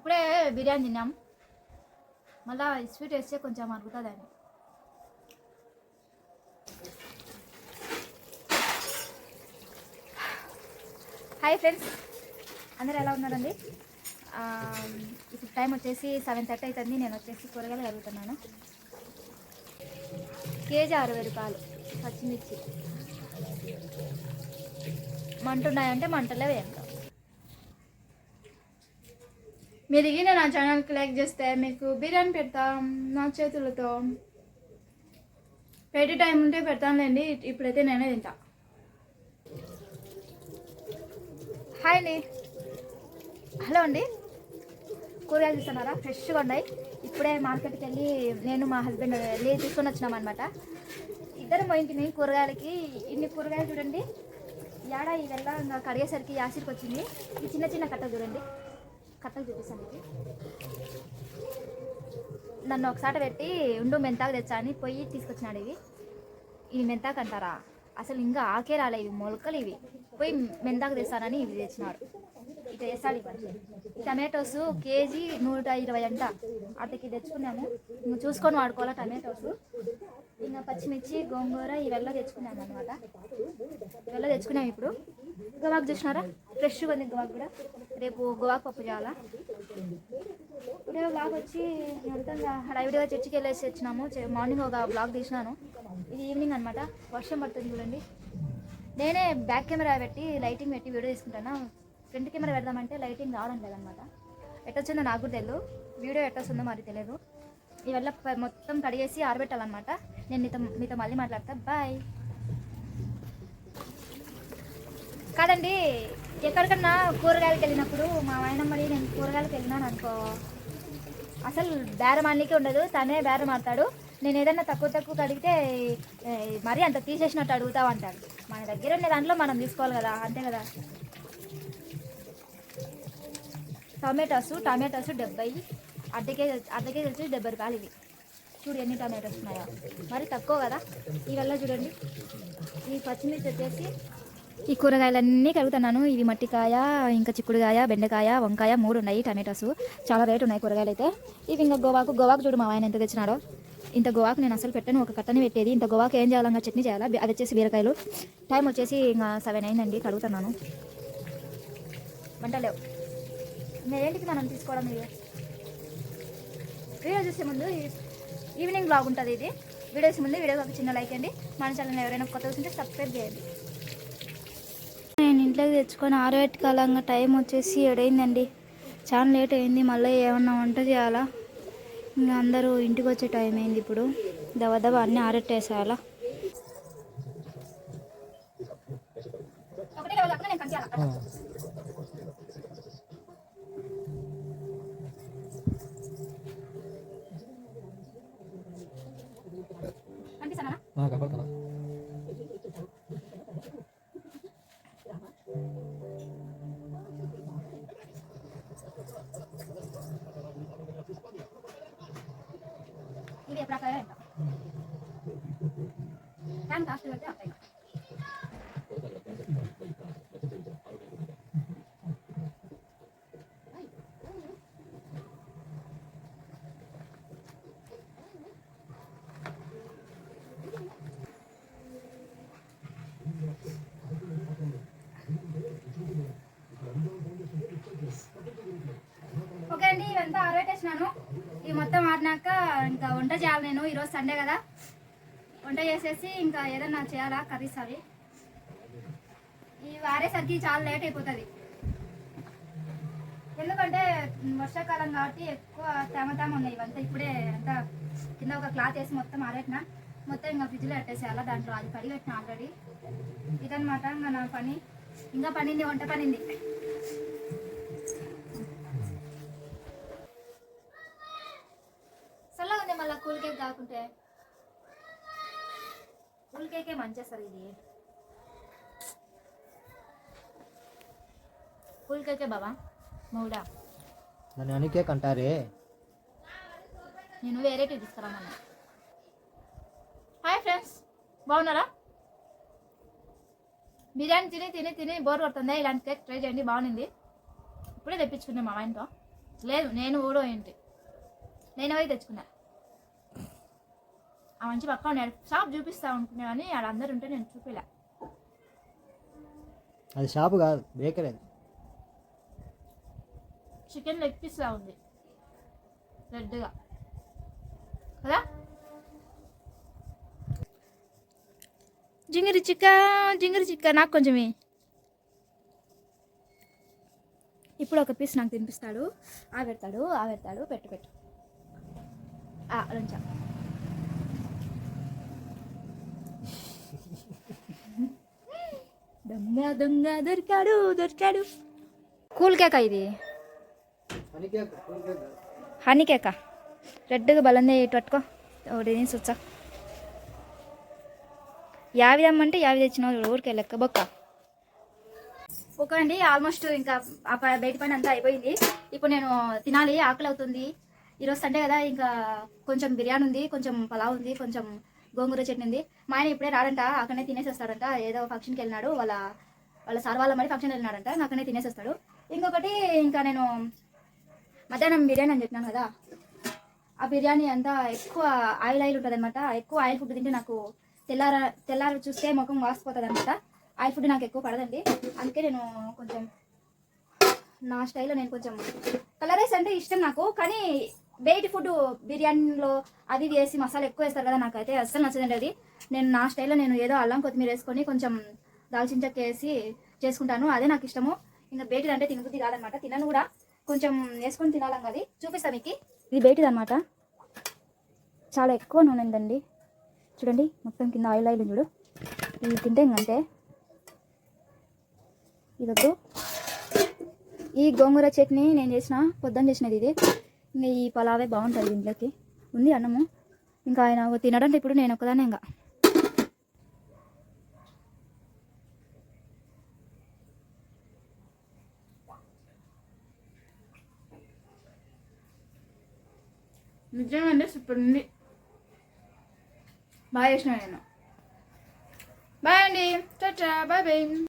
ఇప్పుడే బిర్యానీ తిన్నాం. మళ్ళీ స్వీట్ వేస్తే కొంచెం మరుగుతుందని హాయ్ ఫ్రెండ్స్. అందరు ఎలా ఉన్నారండి? ఇప్పుడు టైం వచ్చేసి సెవెన్ థర్టీ అవుతుంది నేను వచ్చేసి కూరగాయలు కలుగుతున్నాను కేజీ అరవై రూపాయలు పచ్చిమిర్చి. మంటున్నాయంటే మంటలే వేయండి. మీరు దిగిన నా ఛానల్కి లైక్ చేస్తే మీకు బిర్యానీ పెడతాం నా చేతులతో. పెట్టే టైం ఉంటే పెడతానులేండి ఇప్పుడైతే నేనే తింటా. హాయ్ అండి హలో అండి. కూరగాయలు చూస్తున్నారా? ఫ్రెష్గా ఉన్నాయి. ఇప్పుడే మార్కెట్కి వెళ్ళి నేను మా హస్బెండ్ వెళ్ళి తీసుకొని వచ్చినాం అనమాట ఇద్దరు పోయింటిని కూరగాయలకి ఇన్ని కూరగాయలు చూడండి. ఏడా ఇవెల్లా ఇంకా కడిగేసరికి యాసిడ్కి వచ్చింది ఈ చిన్న చిన్న కట్ట చూడండి. కట్టలు చూపిస్తాను మీకు నన్ను ఒకసారి పెట్టి ఉండు మెంతాకు తెచ్చా అని పోయి తీసుకొచ్చినాడు ఇవి. ఇవి మెంతాకు అంటారా? అసలు ఇంకా ఆకే రాలే ఇవి మొలకలు ఇవి. పోయి మెంతాకు తెస్తానని ఇవి తెచ్చినాడు ఇట్లా వేస్తాడు ఇవన్నీ ఈ టమాటోస్ కేజీ నూట ఇరవై అంట. అతకి తెచ్చుకున్నాము. ఇంక చూసుకొని వాడుకోవాలా టమాటోస్? ఇంకా పచ్చిమిర్చి గోంగూర ఇవెల్లా తెచ్చుకున్నాము అనమాట ఇవెల్లా తెచ్చుకున్నాము ఇప్పుడు. గవాకు చూసినారా? ఫ్రెష్గా ఉంది గవాకు కూడా. రేపు గవాకు పప్పు చేయాలా? ఇప్పుడే బ్లాగ్ వచ్చి మొత్తంగా హడావిడిగా చర్చికి వెళ్ళేసి వచ్చినాము. మార్నింగ్ ఒక బ్లాగ్ తీసినాను. ఇది ఈవినింగ్ అనమాట వర్షం పడుతుంది చూడండి. నేనే బ్యాక్ కెమెరా పెట్టి లైటింగ్ పెట్టి వీడియో తీసుకుంటాను? ఫ్రంట్ కెమెరా పెడదామంటే లైటింగ్ రావడం లేదనమాట ఎట్టొచ్చిందో నాకు కూడా తెలియదు వీడియో ఎట్టొస్తుందో మరి తెలియదు ఇవల్ల మొత్తం కడిగేసి ఆరబెట్టాలన్నమాట. నేను మీతో మీతో మళ్ళీ మాట్లాడతా. బాయ్ కాదండి ఎక్కడికన్నా కూరగాయలకు వెళ్ళినప్పుడు మా ఆయన మరి నేను కూరగాయలకు వెళ్ళినాను అనుకో. అసలు బేరం అన్నికి ఉండదు తనే బేరం ఆడతాడు. నేను ఏదైనా తక్కువ తక్కువ అడిగితే మరీ అంత తీసేసినట్టు అడుగుతావు అంటాడు. మన దగ్గర ఉండే దాంట్లో మనం తీసుకోవాలి కదా అంతే కదా. టమాటోస్ టమాటోస్ డెబ్బై అర్ధ కేజీ అర్ధ కేజీ వచ్చి డెబ్బై రూపాయలు ఇవి. చూడు ఎన్ని టమాటోస్ ఉన్నాయో. మరి తక్కువ కదా. ఇవల్ల చూడండి. ఈ పచ్చిమిర్చి వచ్చేసి ఈ కూరగాయలన్నీ కలుగుతున్నాను ఇవి మట్టికాయ ఇంకా చిక్కుడుకాయ బెండకాయ వంకాయ మూడు ఉన్నాయి టమాటోస్. చాలా రేటు ఉన్నాయి కూరగాయలు అయితే ఇవి ఇంకా గోవాకు గోవాకు చూడు మా ఆయన ఎంత తెచ్చినాడో. ఇంత గోవాకు నేను అసలు పెట్టాను ఒక కట్టని పెట్టేది. ఇంత గోవాకు ఏం చేయాలంగా చట్నీ చేయాలా? అది వచ్చేసి బీరకాయలు. టైం వచ్చేసి ఇంకా సెవెన్ అయిందండి కడుగుతున్నాను. వంటలేవు ఏంటికి మనం తీసుకోవడం ఇది వీడియో చూసే ముందు ఈ- ఈవినింగ్ బ్లాగ్ ఉంటుంది ఇది. వీడియో చూసే ముందు వీడియోకి ఒక చిన్న లైక్ అండి మన ఛానల్ ఎవరైనా కొత్త చూస్తుంటే సబ్స్క్రైబ్ చేయండి. ఇంట్లోకి తెచ్చుకొని ఆరబెట్టుకోవాలంగా టైం వచ్చేసి ఏడైందండి. చాలా లేట్ అయింది మళ్ళీ ఏమన్నా వంట చేయాలా? ఇంకా అందరూ ఇంటికి వచ్చే టైం అయింది ఇప్పుడు. దవ దవ అన్నీ ఆరెట్టేసేయాలా కనపడుతున్నా ఓకే అండి ఇవంతా ఆరబెట్టేసినాను. ఇవి మొత్తం ఆడినాక ఇంకా వంట చేయాలి నేను. ఈరోజు సండే కదా. వంట చేసేసి ఇంకా ఏదన్నా చేయాలా కర్రీస్ అవి? ఈ ఆరేసరికి చాలా లేట్ అయిపోతుంది. ఎందుకంటే వర్షాకాలం కాబట్టి ఎక్కువ తేమ తేమ ఉన్నాయి. ఇవంతా ఇప్పుడే అంతా కింద ఒక క్లాత్ వేసి మొత్తం ఆరేటిన మొత్తం ఇంకా ఫ్రిడ్జ్లో పెట్టేసేయాలా దాంట్లో. అది కడిగి పెట్టిన ఆల్రెడీ. ఇదనమాట ఇంకా నా పని. ఇంకా పనింది వంట పనింది. చల్లగా ఉంది మళ్ళీ కూల్ కేక్ కాకుంటే కేకే మంచిగా సార్ ఇది. కూల్ కేకే బాబా మూడా? నన్ను అనికే కంటారే. నేను వేరేటి తీసుకురామన్నా హాయ్ ఫ్రెండ్స్ బాగున్నారా? బిర్యానీ తిని తిని తిని బోర్ కొడుతుంది. ఇలాంటి కేక్ ట్రై చేయండి బాగుంది. ఇప్పుడే తెప్పించుకున్నాం మా ఆయనతో లేదు నేను ఊడో ఏంటి? నేను పోయి తెచ్చుకున్నా. మంచి పక్క ఉన్నాడు షాప్ చూపిస్తా అనుకున్నా కానీ అందరు ఉంటే నేను చూపిలే. అది షాపు కాదు బేకరీ అది. చికెన్ లెగ్ పీస్ లా ఉంది. రెడ్గా కదా? జింగిరి చిక్క జింగిరి చిక్క నాకు కొంచెమే ఇప్పుడు ఒక పీస్ నాకు తినిపిస్తాడు. ఆ పెడతాడు ఆ పెడతాడు పెట్టు పెట్టు. ఆ, లంచా దొంగ దొంగ దొరికాడు దొరికాడు. కూల్ కేక ఇది హనీ కేక రెడ్గా బలంది పట్టుకో. ఒకటి తినేసి వచ్చా యావి తెమ్మంటే యావి తెచ్చినావు ఊరికే లెక్క బొక్క. ఓకే అండి ఆల్మోస్ట్ ఇంకా ఆ ప- బయట పని అంతా అయిపోయింది. ఇప్పుడు నేను తినాలి ఆకలి అవుతుంది ఈరోజు సండే కదా ఇంకా కొంచెం బిర్యానీ ఉంది కొంచెం పలావ్ ఉంది కొంచెం గోంగూర చట్నీ ఉంది మా ఆయన ఇప్పుడే రాడంట అక్కడనే తినేసి వస్తాడంట. ఏదో ఫంక్షన్కి వెళ్ళినాడు. వాళ్ళ వాళ్ళ సార్ వాళ్ళ మరి ఫంక్షన్ వెళ్ళినాడంట. అక్కడనే తినేసి వస్తాడు. ఇంకొకటి ఇంకా నేను మధ్యాహ్నం బిర్యానీ అని చెప్పినాను కదా. ఆ బిర్యానీ అంతా ఎక్కువ ఆయిల్ ఆయిల్ ఉంటుంది అనమాట ఎక్కువ ఆయిల్ ఫుడ్ తింటే నాకు తెల్లార తెల్లారి చూస్తే ముఖం వాసిపోతుంది అనమాట ఆయిల్ ఫుడ్ నాకు ఎక్కువ పడదండి. అందుకే నేను కొంచెం నా స్టైల్లో నేను కొంచెం కలర్ రైస్ అంటే ఇష్టం నాకు. కానీ బయట ఫుడ్ బిర్యానీలో అది వేసి మసాలా ఎక్కువ వేస్తారు కదా నాకైతే అస్సలు నచ్చదండి అది. నేను నా స్టైల్లో నేను ఏదో అల్లం కొత్తిమీర వేసుకొని కొంచెం దాల్చిన చెక్క వేసి చేసుకుంటాను. అదే నాకు ఇష్టము. ఇంకా బయటిది అంటే తినబుద్ధి కాదనమాట. తినను కూడా. కొంచెం వేసుకొని తినాలం అది. చూపిస్తాను మీకు. ఇది బయటిది అనమాట చాలా ఎక్కువ నూనె ఉందండి. చూడండి మొత్తం కింద ఆయిల్ ఆయిల్ చూడు. ఇది తింటే ఇంకంతే ఇదొద్దు. ఈ గోంగూర చట్నీ నేను చేసిన పొద్దున్న చేసినది ఇది. ఇంకా ఈ పలావే బాగుంటుంది దీంట్లోకి ఉంది అన్నము. ఇంకా ఆయన తినడంటే ఇప్పుడు నేను ఒకదానే ఇంకా. నిజంగా సూపర్ ఉంది. బాగా చేసిన నేను. బాయ్ అండి. చాచా బాయ్ బాయ్.